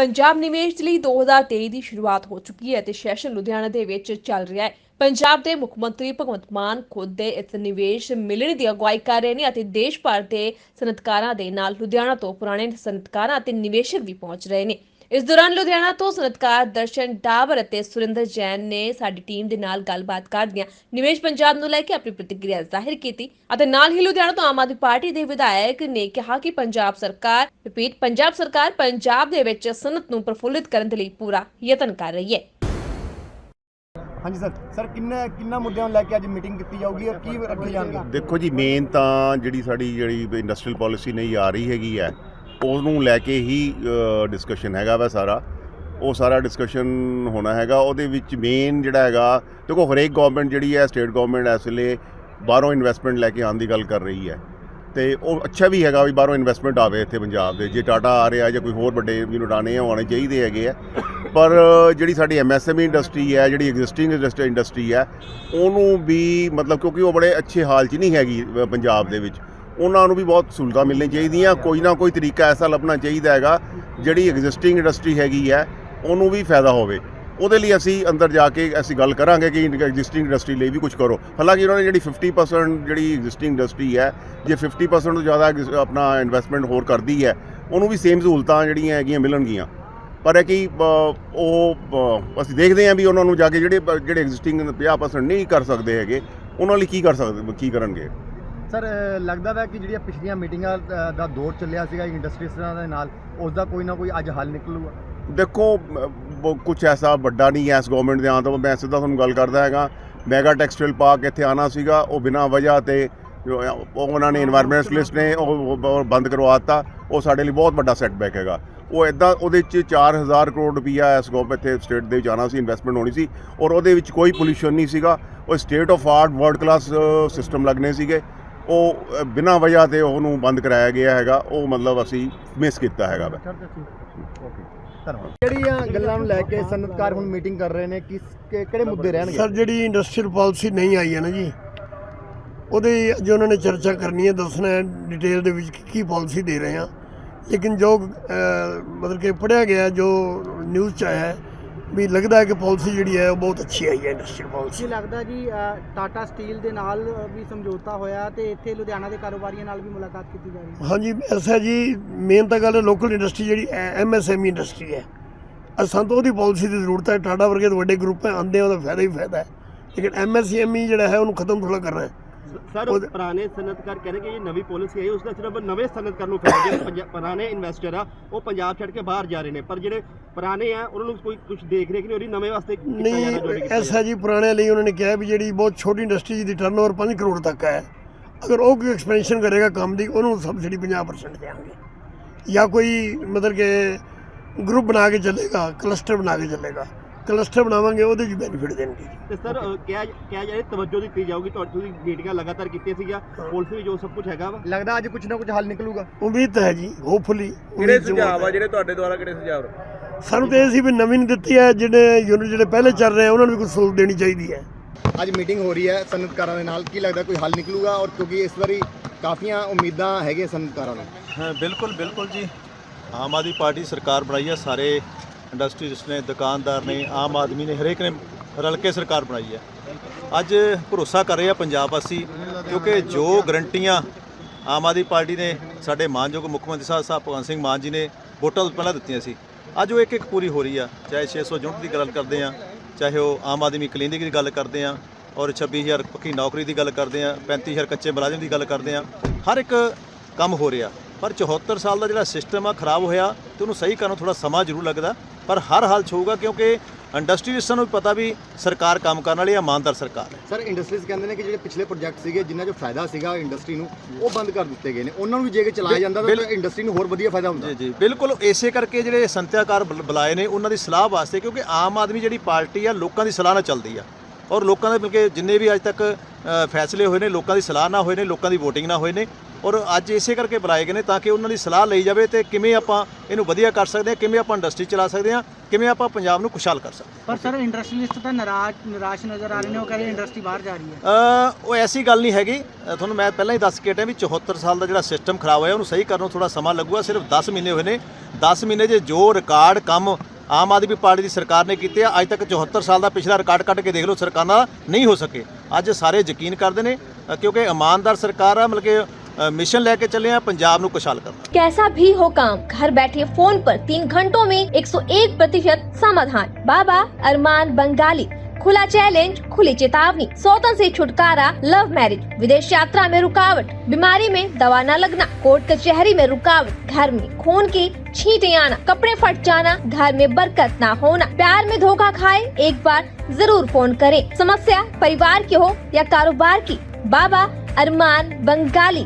ਪੰਜਾਬ ਨਿਵੇਸ਼ ਲਈ 2023 ਦੀ ਸ਼ੁਰੂਆਤ ਹੋ ਚੁੱਕੀ ਹੈ ਤੇ ਸੈਸ਼ਨ ਲੁਧਿਆਣਾ ਦੇ ਵਿੱਚ ਚੱਲ ਰਿਹਾ ਹੈ। ਪੰਜਾਬ ਦੇ ਮੁੱਖ ਮੰਤਰੀ ਭਗਵੰਤ ਮਾਨ ਖੁਦ ਦੇ ਇਸ ਨਿਵੇਸ਼ ਮਿਲਣ ਦੀ ਅਗਵਾਈ ਕਰ ਰਹੇ ਨੇ ਅਤੇ ਦੇਸ਼ ਭਰ ਦੇ ਸਨਅਤਕਾਰਾਂ ਦੇ ਨਾਲ ਲੁਧਿਆਣਾ ਤੋਂ ਪੁਰਾਣੇ ਸਨਅਤਕਾਰਾਂ ਅਤੇ ਨਿਵੇਸ਼ਕ ਵੀ ਪਹੁੰਚ ਰਹੇ ਨੇ। ਇਸ ਦੌਰਾਨ ਲੁਧਿਆਣਾ ਤੋਂ ਸਨਅਤਕਾਰ ਦਰਸ਼ਨ ਡਾਵਰ ਅਤੇ ਸੁਰਿੰਦਰ ਜੈਨ ਨੇ ਸਾਡੀ ਟੀਮ ਦੇ ਨਾਲ ਗੱਲਬਾਤ ਕਰਦਿਆਂ ਨਿਵੇਸ਼ ਪੰਜਾਬ ਨੂੰ ਲੈ ਕੇ ਆਪਣੀ ਪ੍ਰਤੀਕਿਰਿਆ ਜ਼ਾਹਿਰ ਕੀਤੀ ਅਤੇ ਨਾਲ ਹੀ ਲੁਧਿਆਣਾ ਤੋਂ ਆਮ ਆਦਮੀ ਪਾਰਟੀ ਦੇ ਵਿਧਾਇਕ ਨੇ ਕਿਹਾ ਕਿ ਪੰਜਾਬ ਸਰਕਾਰ ਰਿਪੀਟ ਪੰਜਾਬ ਸਰਕਾਰ ਪੰਜਾਬ ਦੇ ਵਿੱਚ ਸਨਅਤ ਨੂੰ ਪ੍ਰਫੁੱਲਿਤ ਕਰਨ ਦੇ ਲਈ ਪੂਰਾ ਯਤਨ ਕਰ ਰਹੀ ਹੈ। ਹਾਂਜੀ ਸਰ ਸਰ ਕਿੰਨਾ ਕਿੰਨਾ ਮੁੱਦਿਆਂ ਨੂੰ ਲੈ ਕੇ ਅੱਜ ਮੀਟਿੰਗ ਕੀਤੀ ਜਾਊਗੀ ਔਰ ਕੀ ਰੱਖੇ ਜਾਣਗੇ? ਦੇਖੋ ਜੀ ਮੇਨ ਤਾਂ ਜਿਹੜੀ ਸਾਡੀ ਜਿਹੜੀ ਇੰਡਸਟਰੀਅਲ ਪਾਲਿਸੀ ਨਹੀਂ ਆ ਰਹੀ ਹੈਗੀ ਹੈ ਉਹਨੂੰ ਲੈ ਕੇ ਹੀ ਡਿਸਕਸ਼ਨ ਹੈਗਾ ਵਾ ਸਾਰਾ। ਉਹ ਸਾਰਾ ਡਿਸਕਸ਼ਨ ਹੋਣਾ ਹੈਗਾ। ਉਹਦੇ ਵਿੱਚ ਮੇਨ ਜਿਹੜਾ ਹੈਗਾ, ਦੇਖੋ ਹਰੇਕ ਗਵਰਨਮੈਂਟ ਜਿਹੜੀ ਹੈ ਸਟੇਟ ਗਵਰਨਮੈਂਟ ਇਸ ਵੇਲੇ ਬਾਹਰੋਂ ਇਨਵੈਸਟਮੈਂਟ ਲੈ ਕੇ ਆਉਣ ਦੀ ਗੱਲ ਕਰ ਰਹੀ ਹੈ। ਤੇ ਉਹ ਅੱਛਾ ਵੀ ਹੈਗਾ ਵੀ ਬਾਹਰੋਂ ਇਨਵੈਸਟਮੈਂਟ ਆਵੇ ਇੱਥੇ ਪੰਜਾਬ ਦੇ। ਜੇ ਟਾਟਾ ਆ ਰਿਹਾ ਜਾਂ ਕੋਈ ਹੋਰ ਵੱਡੇ ਯੂਨਿਟ ਆਣੇ ਆ, ਉਹ ਆਉਣੇ ਚਾਹੀਦੇ ਹੈਗੇ ਆ। ਪਰ ਜਿਹੜੀ ਸਾਡੀ ਐਮਐਸਐਮਈ ਇੰਡਸਟਰੀ ਹੈ, ਜਿਹੜੀ ਐਗਜ਼ਿਸਟਿੰਗ ਇੰਡਸਟਰੀ ਹੈ, ਉਹਨੂੰ ਵੀ ਮਤਲਬ ਕਿਉਂਕਿ ਉਹ ਬੜੇ ਅੱਛੇ ਹਾਲ 'ਚ ਨਹੀਂ ਹੈਗੀ ਪੰਜਾਬ ਦੇ ਵਿੱਚ। ਉਹਨਾਂ ਨੂੰ ਵੀ ਬਹੁਤ ਸਹੂਲਤਾਂ ਮਿਲਣੀਆਂ ਚਾਹੀਦੀਆਂ। ਕੋਈ ਨਾ ਕੋਈ ਤਰੀਕਾ ਐਸਾ ਲੱਭਣਾ ਚਾਹੀਦਾ ਹੈਗਾ, ਜਿਹੜੀ ਐਗਜ਼ਿਸਟਿੰਗ ਇੰਡਸਟਰੀ ਹੈਗੀ ਹੈ, ਉਹਨੂੰ ਵੀ ਫਾਇਦਾ ਹੋਵੇ। ਉਹਦੇ ਲਈ ਅਸੀਂ ਅੰਦਰ ਜਾ ਕੇ ਅਸੀਂ ਗੱਲ ਕਰਾਂਗੇ ਕਿ ਐਗਜ਼ਿਸਟਿੰਗ ਇੰਡਸਟਰੀ ਲਈ ਵੀ ਕੁਝ ਕਰੋ। ਹਾਲਾਂਕਿ ਉਹਨਾਂ ਨੇ ਜਿਹੜੀ 50% ਜਿਹੜੀ ਐਗਜ਼ਿਸਟਿੰਗ ਇੰਡਸਟਰੀ ਹੈ, ਜੇ 50% ਤੋਂ ਜ਼ਿਆਦਾ ਐਗਜ਼ਿਸ- ਆਪਣਾ ਇਨਵੈਸਟਮੈਂਟ ਹੋਰ ਕਰਦੀ ਹੈ, ਉਹਨੂੰ ਵੀ ਸੇਮ ਸਹੂਲਤਾਂ ਜਿਹੜੀਆਂ ਹੈਗੀਆਂ ਮਿਲਣਗੀਆਂ। ਪਰ ਹੈ ਕਿ ਉਹ ਅਸੀਂ ਦੇਖਦੇ ਹਾਂ ਵੀ ਉਹਨਾਂ ਨੂੰ ਜਾ ਕੇ ਜਿਹੜੇ ਜਿਹੜੇ ਐਗਜ਼ਿਸਟਿੰਗ 50% ਨਹੀਂ ਕਰ ਸਕਦੇ ਹੈਗੇ, ਉਹਨਾਂ ਲਈ ਕੀ ਕਰ ਸਕਦੇ, ਕੀ ਕਰਨਗੇ। ਸਰ ਲੱਗਦਾ ਵਾ ਕਿ ਜਿਹੜੀਆਂ ਪਿਛਲੀਆਂ ਮੀਟਿੰਗਾਂ ਦਾ ਦੌਰ ਚੱਲਿਆ ਸੀਗਾ ਇੰਡਸਟਰੀਆਂ ਦੇ ਨਾਲ ਉਸ ਦਾ ਕੋਈ ਨਾ ਕੋਈ ਅੱਜ ਹੱਲ ਨਿਕਲੂਗਾ। ਦੇਖੋ ਕੁਝ ਐਸਾ ਵੱਡਾ ਨਹੀਂ ਐ ਇਸ ਗਵਰਨਮੈਂਟ ਦੇ ਆਂ ਤੋਂ, ਮੈਂ ਸਿੱਧਾ ਤੁਹਾਨੂੰ ਗੱਲ ਕਰਦਾ ਹੈਗਾ। ਮੈਗਾ ਟੈਕਸਟਾਈਲ ਪਾਰਕ ਇੱਥੇ ਆਣਾ ਸੀਗਾ, ਉਹ ਬਿਨਾਂ ਵਜ੍ਹਾ ਤੇ, ਜੋ ਉਹਨਾਂ ਨੇ এনवायरमेंटਲਿਸਟ ਨੇ, ਉਹ ਬੰਦ ਕਰਵਾਤਾ ਉਹ ਸਾਡੇ ਲਈ ਬਹੁਤ ਵੱਡਾ ਸੈਟਬੈਕ ਹੈਗਾ। ਉਹ ਇਦਾਂ ਉਹਦੇ ਚ 4000 ਕਰੋੜ ਰੁਪਇਆ ਇਸ ਗੋਪ ਇੱਥੇ ਸਟੇਟ ਦੇ ਵਿੱਚ ਆਣਾ ਸੀ ਇਨਵੈਸਟਮੈਂਟ ਹੋਣੀ ਸੀ। ਔਰ ਉਹਦੇ ਵਿੱਚ ਕੋਈ ਪੋਲੂਸ਼ਨ ਨਹੀਂ ਸੀਗਾ। ਉਹ state of art world class system ਲੱਗਨੇ ਸੀਗੇ। ਉਹ ਬਿਨਾਂ ਵਜ੍ਹਾ ਤੇ ਉਹਨੂੰ ਬੰਦ ਕਰਾਇਆ ਗਿਆ ਹੈਗਾ ਉਹ ਮਤਲਬ ਅਸੀਂ ਮਿਸ ਕੀਤਾ ਹੈਗਾ ਵਾ। ਓਕੇ ਧੰਨਵਾਦ। ਜਿਹੜੀਆਂ ਗੱਲਾਂ ਨੂੰ ਲੈ ਕੇ ਸਨਅਤਕਾਰ ਹੁਣ ਮੀਟਿੰਗ ਕਰ ਰਹੇ ਨੇ? ਕਿਸ ਕਿ- ਕਿਹੜੇ ਮੁੱਦੇ ਰਹਿਣਗੇ? ਸਰ ਜਿਹੜੀ ਇੰਡਸਟਰੀਅਲ ਪਾਲਿਸੀ ਨਹੀਂ ਆਈ ਹੈ ਨਾ ਜੀ ਉਹਦੇ ਅੱਜ ਉਹਨਾਂ ਨੇ ਚਰਚਾ ਕਰਨੀ ਹੈ ਦੱਸਣਾ ਹੈ ਡਿਟੇਲ ਦੇ ਵਿੱਚ ਕੀ ਕੀ ਪਾਲਿਸੀ ਦੇ ਰਹੇ ਆ ਲੇਕਿਨ ਜੋ ਮਤਲਬ ਕਿ ਪੜਿਆ ਗਿਆ ਜੋ ਨਿਊਜ਼ ਚ ਆਇਆ ਹੈ ਵੀ ਲੱਗਦਾ ਹੈ ਕਿ ਪਾਲਿਸੀ ਜਿਹੜੀ ਹੈ ਉਹ ਬਹੁਤ ਅੱਛੀ ਆਈ ਹੈ ਇੰਡਸਟਰੀਅਲ ਪਾਲਿਸੀ। ਕੀ ਲੱਗਦਾ ਜੀ ਟਾਟਾ ਸਟੀਲ ਦੇ ਨਾਲ ਵੀ ਸਮਝੌਤਾ ਹੋਇਆ ਤੇ ਇੱਥੇ ਲੁਧਿਆਣਾ ਦੇ ਕਾਰੋਬਾਰੀਆਂ ਨਾਲ ਵੀ ਮੁਲਾਕਾਤ ਕੀਤੀ ਜਾ ਰਹੀ ਹੈ। ਹਾਂਜੀ ਐਸਾ ਜੀ ਮੇਨ ਤਾਂ ਗੱਲ ਲੋਕਲ ਇੰਡਸਟਰੀ ਜਿਹੜੀ ਐਮਐਸਐਮਈ ਇੰਡਸਟਰੀ ਹੈ। ਅਸਾਂ ਤਾਂ ਉਹਦੀ ਪਾਲਿਸੀ ਦੀ ਜ਼ਰੂਰਤ ਹੈ ਟਾਟਾ ਵਰਗੇ ਵੱਡੇ ਗਰੁੱਪ ਆਂਦੇ ਉਹਦਾ ਫਾਇਦਾ ਹੀ ਫਾਇਦਾ ਹੈ। ਲੇਕਿਨ ਐਮਐਸਐਮਈ ਜਿਹੜਾ ਹੈ ਉਹਨੂੰ ਖਤਮ ਥੋੜਾ ਕਰਨਾ ਹੈ। ਸਰ ਉਹਦੇ- ਪੁਰਾਣੇ ਸਨਅਤਕਾਰ ਕਹਿੰਦੇ ਕਿ ਇਹ ਨਵੀਂ ਪਾਲਿਸੀ ਆਈ ਉਸ ਦਾ ਸਿਰਫ ਨਵੇਂ ਸਨਅਤਕਾਰ ਨੂੰ ਫਾਇਦਾ ਜਿਹੜੇ ਪੁਰਾਣੇ ਇਨਵੈਸਟਰ ਆ ਉਹ ਪੰਜਾਬ ਛੱਡ ਕੇ ਬਾਹਰ ਜਾ ਰਹੇ ਨੇ। ਪਰ ਜਿਹੜੇ ਪੁਰਾਣੇ ਆ ਉਹਨਾਂ ਨੂੰ ਕੋਈ ਕੁਝ ਦੇਖ ਰੇਖ ਨਹੀਂ ਹੋ ਰਹੀ ਨਵੇਂ ਵਾਸਤੇ ਨਹੀਂ ਐਸਾ ਜੀ ਪੁਰਾਣਿਆਂ ਲਈ ਉਹਨਾਂ ਨੇ ਕਿਹਾ ਵੀ ਜਿਹੜੀ ਬਹੁਤ ਛੋਟੀ ਇੰਡਸਟਰੀ ਜਿਹਦੀ ਟਰਨਓਵਰ 5 ਕਰੋੜ ਤੱਕ ਹੈ ਅਗਰ ਉਹ ਕੋਈ ਐਕਸਪੈਂਸ਼ਨ ਕਰੇਗਾ ਕੰਮ ਦੀ ਉਹਨੂੰ ਸਬਸਿਡੀ 50% ਦੇਵਾਂਗੇ। ਜਾਂ ਕੋਈ ਮਤਲਬ ਕਿ ਗਰੁੱਪ ਬਣਾ ਕੇ ਚੱਲੇਗਾ ਕਲਸਟਰ ਬਣਾ ਕੇ ਚੱਲੇਗਾ। ਕਲਸਟਰ ਬਣਾਵਾਂਗੇ ਉਹਦੇ 'ਚ ਬੈਨੀਫਿਟ ਦੇਣਗੇ ਤੇ ਸਰ ਕਿਹਾ ਕਿਹਾ ਜਾ ਰਿਹਾ ਤਵੱਜੋ ਦਿੱਤੀ ਜਾਊਗੀ ਤੁਹਾਡੀ ਤੁਸੀਂ ਮੀਟਿੰਗਾਂ ਲਗਾਤਾਰ ਕੀਤੀਆਂ ਸੀਗਾ ਪੁਲਿਸ ਵੀ ਜੋ ਸਭ ਕੁਝ ਹੈਗਾ ਵਾ। ਲੱਗਦਾ ਅੱਜ ਕੁਝ ਨਾ ਕੁਝ ਹੱਲ ਨਿਕਲੂਗਾ। ਉਮੀਦ ਤਾਂ ਹੈ ਜੀ ਹੋਪਫੁਲੀ ਕਿਹੜੇ ਸੁਝਾਅ ਆ ਜਿਹੜੇ ਤੁਹਾਡੇ ਦੁਆਰਾ ਕਿਹੜੇ ਸੁਝਾਅ ਸਾਨੂੰ ਤਾਂ ਇਹ ਸੀ ਵੀ ਨਵੀਂ ਨਹੀਂ ਦਿੱਤੀ ਹੈ ਜਿਹੜੇ ਯੂਨਿਟ ਜਿਹੜੇ ਪਹਿਲੇ ਚੱਲ ਰਹੇ ਆ ਉਹਨਾਂ ਨੂੰ ਵੀ ਕੁਝ ਸਹੂਲਤ ਦੇਣੀ ਚਾਹੀਦੀ ਹੈ। ਅੱਜ ਮੀਟਿੰਗ ਹੋ ਰਹੀ ਹੈ ਸਨਅਤਕਾਰਾਂ ਦੇ ਨਾਲ ਕੀ ਲੱਗਦਾ ਕੋਈ ਹੱਲ ਨਿਕਲੂਗਾ? ਔਰ ਕਿਉਂਕਿ ਇਸ ਵਾਰੀ ਕਾਫੀਆਂ ਉਮੀਦਾਂ ਹੈਗੀਆਂ ਸਨਅਤਕਾਰਾਂ ਨੂੰ। ਹਾਂ ਬਿਲਕੁਲ ਬਿਲਕੁਲ ਜੀ। ਆਮ ਆਦਮੀ ਪਾਰਟੀ ਸਰਕਾਰ ਬਣਾਈ ਹੈ ਸਾਰੇ ਇੰਡਸਟਰੀਜ਼ ਨੇ ਦੁਕਾਨਦਾਰ ਨੇ, ਆਮ ਆਦਮੀ ਨੇ, ਹਰੇਕ ਨੇ ਰਲ ਕੇ ਸਰਕਾਰ ਬਣਾਈ ਹੈ। ਅੱਜ ਭਰੋਸਾ ਕਰ ਰਿਹਾ ਪੰਜਾਬ ਵਾਸੀ, ਕਿਉਂਕਿ ਜੋ ਗਰੰਟੀਆਂ ਆਮ ਆਦਮੀ ਪਾਰਟੀ ਨੇ, ਸਾਡੇ ਮਾਨਯੋਗ ਮੁੱਖ ਮੰਤਰੀ ਸਾਹਿਬ ਸਾਹਿਬ ਭਗਵੰਤ ਸਿੰਘ ਮਾਨ ਜੀ ਨੇ ਵੋਟਾਂ ਤੋਂ ਪਹਿਲਾਂ ਦਿੱਤੀਆਂ ਸੀ। ਅੱਜ ਉਹ ਇੱਕ ਇੱਕ ਪੂਰੀ ਹੋ ਰਹੀ ਆ, ਚਾਹੇ 600 ਯੂਨਿਟ ਦੀ ਗੱਲ ਕਰਦੇ ਆ, ਚਾਹੇ ਉਹ ਆਮ ਆਦਮੀ ਕਲੀਨਿਕ ਦੀ ਗੱਲ ਕਰਦੇ ਆ, ਔਰ 26000 ਪੱਕੀ ਨੌਕਰੀ ਦੀ ਗੱਲ ਕਰਦੇ ਆ 35000 ਕੱਚੇ ਮੁਲਾਜ਼ਮ ਦੀ ਗੱਲ ਕਰਦੇ ਆ, ਹਰ ਇੱਕ ਕੰਮ ਹੋ ਰਿਹਾ। ਪਰ 74 ਸਾਲ ਦਾ ਜਿਹੜਾ ਸਿਸਟਮ ਆ, ਖਰਾਬ ਹੋਇਆ, ਤੇ ਉਹਨੂੰ ਸਹੀ ਕਰਨ ਨੂੰ ਥੋੜਾ ਸਮਾਂ ਜ਼ਰੂਰ ਲੱਗਦਾ। ਪਰ ਹਰ ਹਾਲ 'ਚ ਹੋਊਗਾ ਕਿਉਂਕਿ ਇੰਡਸਟਰੀਜ਼ਨਾਂ ਨੂੰ ਵੀ ਪਤਾ ਵੀ ਸਰਕਾਰ ਕੰਮ ਕਰਨ ਵਾਲੀ ਆ ਇਮਾਨਦਾਰ ਸਰਕਾਰ ਹੈ। ਸਰ ਇੰਡਸਟਰੀਜ਼ ਕਹਿੰਦੇ ਨੇ ਕਿ ਜਿਹੜੇ ਪਿਛਲੇ ਪ੍ਰੋਜੈਕਟ ਸੀਗੇ ਜਿਨ੍ਹਾਂ 'ਚੋਂ ਫਾਇਦਾ ਸੀਗਾ ਇੰਡਸਟਰੀ ਨੂੰ ਉਹ ਬੰਦ ਕਰ ਦਿੱਤੇ ਗਏ ਨੇ। ਉਹਨਾਂ ਨੂੰ ਵੀ ਜੇ ਕਿ ਚਲਾਇਆ ਜਾਂਦਾ ਤਾਂ ਇੰਡਸਟਰੀ ਨੂੰ ਹੋਰ ਵਧੀਆ ਫਾਇਦਾ ਹੁੰਦਾ। ਜੀ ਜੀ। ਬਿਲਕੁਲ ਇਸੇ ਕਰਕੇ ਜਿਹੜੇ ਸੰਤਿਆਕਾਰ ਬੁਲ- ਬੁਲਾਏ ਨੇ ਉਹਨਾਂ ਦੀ ਸਲਾਹ ਵਾਸਤੇ ਕਿਉਂਕਿ ਆਮ ਆਦਮੀ ਜਿਹੜੀ ਪਾਰਟੀ ਆ ਲੋਕਾਂ ਦੀ ਸਲਾਹ ਨਾਲ ਚੱਲਦੀ ਆ। ਔਰ ਲੋਕਾਂ ਦੇ ਬਲਕਿ ਜਿੰਨੇ ਵੀ ਅੱਜ ਤੱਕ ਅ, ਫੈਸਲੇ ਹੋਏ ਨੇ ਲੋਕਾਂ ਦੀ ਸਲਾਹ ਨਾਲ ਹੋਏ ਨੇ ਲੋਕਾਂ ਦੀ VOTING ਨਾਲ ਹੋਏ ਨੇ ਔਰ ਅੱਜ ਇਸੇ ਕਰਕੇ ਬੁਲਾਏ ਗਏ ਨੇ ਤਾਂ ਕਿ ਉਹਨਾਂ ਦੀ ਸਲਾਹ ਲਈ ਜਾਵੇ ਤੇ ਕਿਵੇਂ ਆਪਾਂ ਇਹਨੂੰ ਵਧੀਆ ਕਰ ਸਕਦੇ ਹਾਂ ਕਿਵੇਂ ਆਪਾਂ ਇੰਡਸਟਰੀ ਚਲਾ ਸਕਦੇ ਹਾਂ ਕਿਵੇਂ ਆਪਾਂ ਪੰਜਾਬ ਨੂੰ ਖੁਸ਼ਹਾਲ ਕਰ ਸਕਦੇ ਪਰ ਸਰ ਇੰਡਸਟਰੀਲਿਸਟ ਤਾਂ ਨਾਰਾਜ਼ ਨਿਰਾਸ਼ ਨਜ਼ਰ ਆ ਰਹੇ ਨੇ ਉਹ ਕਹਿੰਦੇ ਇੰਡਸਟਰੀ ਬਾਹਰ ਜਾ ਰਹੀ ਹੈ। ਉਹ ਐਸੀ ਗੱਲ ਨਹੀਂ ਹੈਗੀ। ਤੁਹਾਨੂੰ ਮੈਂ ਪਹਿਲਾਂ ਹੀ ਦੱਸ ਕੇ ਹਟਿਆ ਵੀ 74 ਸਾਲ ਦਾ ਜਿਹੜਾ ਸਿਸਟਮ ਖਰਾਬ ਹੋਇਆ ਉਹਨੂੰ ਸਹੀ ਕਰਨ ਨੂੰ ਥੋੜਾ ਸਮਾਂ ਲੱਗੂਗਾ ਸਿਰਫ 10 ਮਹੀਨੇ ਹੋਏ ਨੇ। 10 ਮਹੀਨੇ 'ਚ ਜੋ ਰਿਕਾਰਡ ਕੰਮ ਆਮ ਆਦਮੀ ਪਾਰਟੀ ਦੀ ਸਰਕਾਰ ਨੇ ਕੀਤੇ ਆ ਅੱਜ ਤੱਕ 74 ਸਾਲ ਦਾ ਪਿਛਲਾ ਰਿਕਾਰਡ ਕੱਢ ਕੇ ਦੇਖ ਲਓ ਸਰਕਾਰਾਂ ਦਾ ਨਹੀਂ ਹੋ ਸਕੇ। ਅੱਜ ਸਾਰੇ ਯਕੀਨ ਕਰਦੇ ਨੇ ਕਿਉਂਕਿ ਇਮਾਨਦਾਰ ਸਰਕਾਰ ਆ ਮਤਲਬ ਕਿ ਅ, ਮਿਸ਼ਨ ਲੈ ਕੇ ਚੱਲੇ ਆ ਪੰਜਾਬ ਨੂੰ ਖੁਸ਼ਹਾਲ ਕਰਨਾ कैसा भी हो काम घर बैठे फोन पर तीन घंटों में 101 प्रतिशत समाधान बाबा अरमान बंगाली खुला चैलेंज खुली चेतावनी सौतन से छुटकारा लव मैरिज विदेश यात्रा में रुकावट बीमारी में दवा न लगना कोर्ट कचहरी में रुकावट घर में खून की छींटे आना कपड़े फट जाना घर में बरकत न होना प्यार में धोखा खाए एक बार जरूर फोन करें समस्या परिवार की हो या कारोबार की बाबा अरमान बंगाली